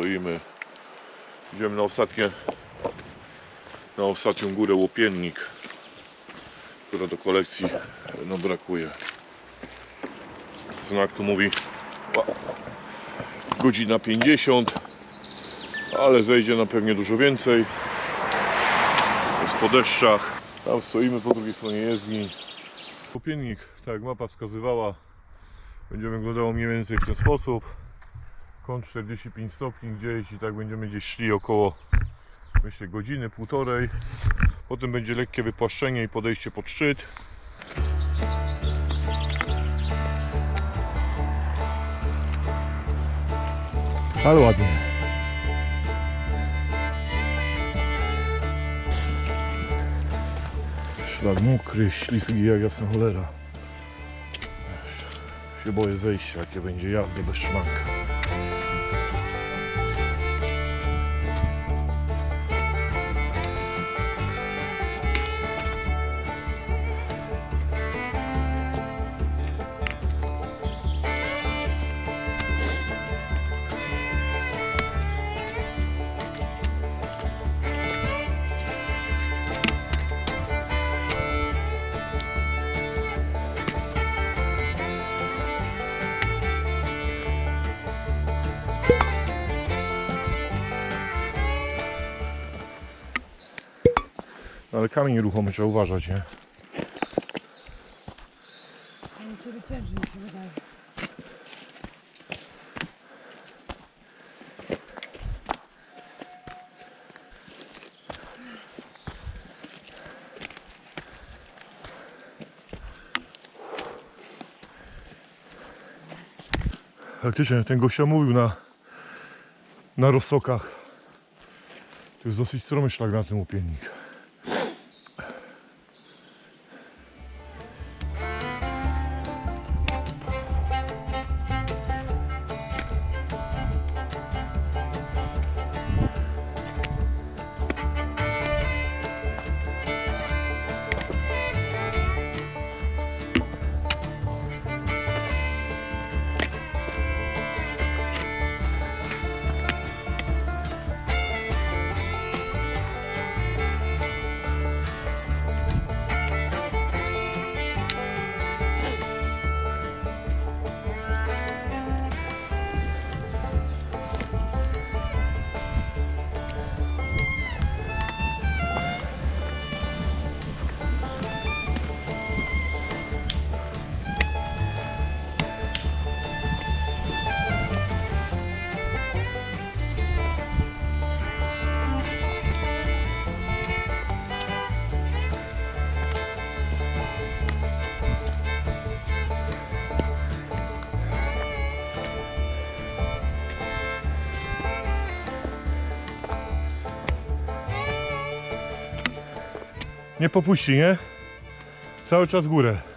Stoimy. Idziemy na ostatnie na ostatnią górę łopiennik, która do kolekcji no, brakuje. Znak tu mówi godzina 50, ale zejdzie na pewnie dużo więcej. Jest po deszczach. Tam stoimy po drugiej stronie jezdni. Łopiennik, tak jak mapa wskazywała, będzie wyglądało mniej więcej w ten sposób. Kąt 45 stopni gdzieś i tak będziemy gdzieś szli około myślę godziny, półtorej. Potem będzie lekkie wypłaszczenie i podejście pod szczyt. Ale ładnie. Szlak mokry, śliski jak jasna cholera. Się boję zejścia, jakie będzie jazda bez szmanka. Ale kamień ruchomy trzeba uważać, nie? Się wycięży, mi się wydaje. Faktycznie, ten gościa mówił na, na rozsokach. To jest dosyć stromy szlak na ten łopiennik. Nie popuści, nie? Cały czas górę.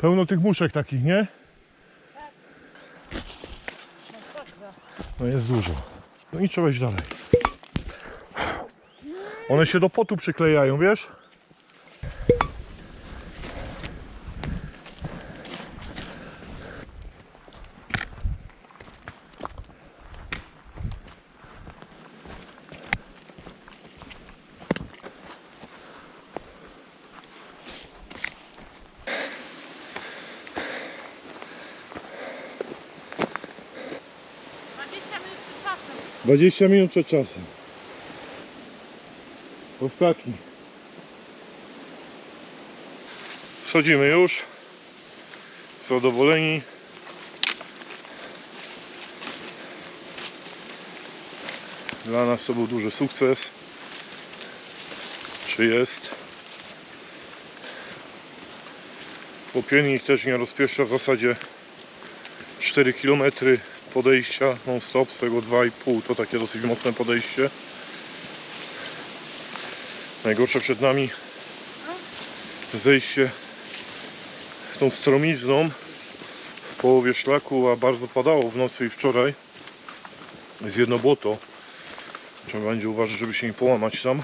Pełno tych muszek takich, nie? No jest dużo. No i trzeba iść dalej. One się do potu przyklejają, wiesz? 20 minut przed czasem. Ostatni. Wchodzimy już. Zadowoleni. Dla nas to był duży sukces. Czy jest? Łopiennik też nie rozpieszcza w zasadzie 4 km podejścia non stop, z tego 2,5 to takie dosyć mocne podejście. Najgorsze przed nami zejście tą stromizną w połowie szlaku, a bardzo padało w nocy i wczoraj. Jest jedno błoto. Trzeba będzie uważać, żeby się nie połamać tam.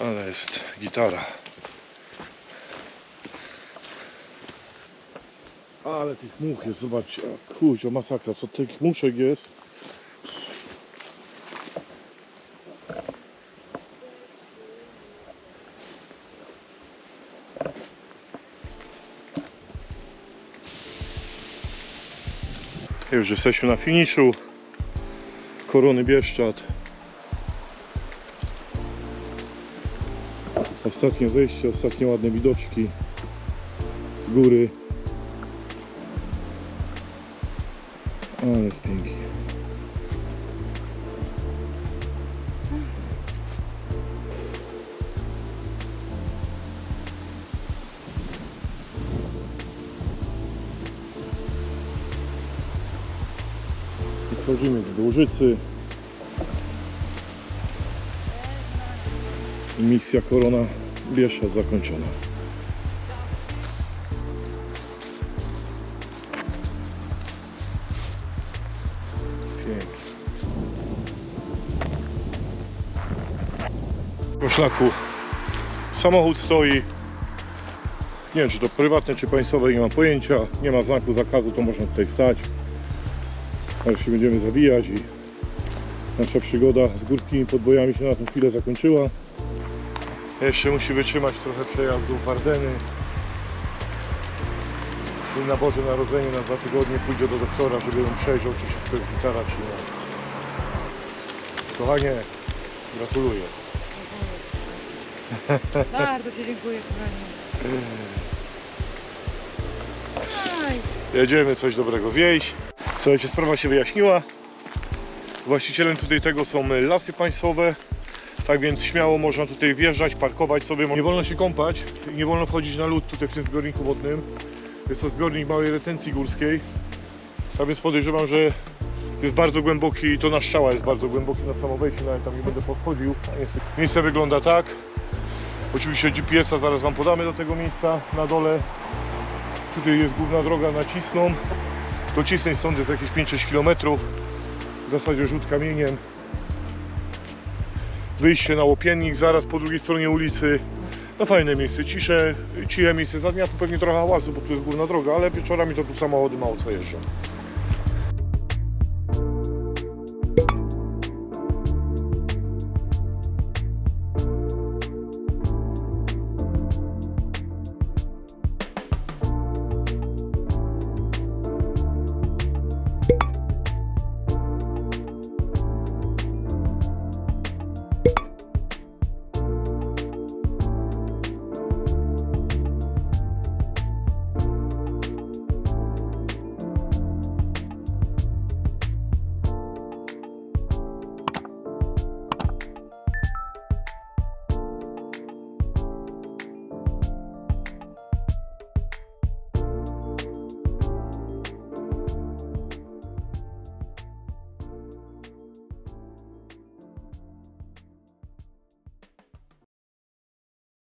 Ale jest gitara. Ale tych much jest, zobaczcie. Kurczę, masakra, co tych muszek jest. Już jesteśmy na finiszu. Korony Bieszczad. Ostatnie zejście, ostatnie ładne widoczki z góry. Ale jest pięknie. Misja Korona Bieszczad zakończona. Szlaku samochód stoi. Nie wiem czy to prywatne czy państwowe, nie mam pojęcia. Nie ma znaku zakazu, to można tutaj stać. A już się będziemy zawijać i nasza przygoda z górskimi podbojami się na tą chwilę zakończyła. Jeszcze musi wytrzymać trochę przejazdu w Ardeny. I na Boże Narodzenie na dwa tygodnie pójdzie do doktora, żeby ją przejrzał, czy wszystko jest gitara, czy nie. Kochanie, gratuluję. Bardzo Ci dziękuję, kochanie. Jedziemy coś dobrego zjeść. Słuchajcie, sprawa się wyjaśniła. Właścicielem tutaj tego są lasy państwowe. Tak więc śmiało można tutaj wjeżdżać, parkować sobie. Nie wolno się kąpać, nie wolno wchodzić na lód tutaj w tym zbiorniku wodnym. Jest to zbiornik małej retencji górskiej. Tak więc podejrzewam, że jest bardzo głęboki i to na szczała jest bardzo głęboki na samo wejście, nawet tam nie będę podchodził. Miejsce wygląda tak. Oczywiście GPS-a zaraz Wam podamy do tego miejsca na dole. Tutaj jest główna droga na Cisną. Do Cisnej stąd jest jakieś 5-6 km. W zasadzie rzut kamieniem. Wyjście na Łopiennik, zaraz po drugiej stronie ulicy. No fajne miejsce, cisze, ciche miejsce. Za dnia tu pewnie trochę hałasu, bo tu jest główna droga, ale wieczorami to tu samochody mało co jeżdżą.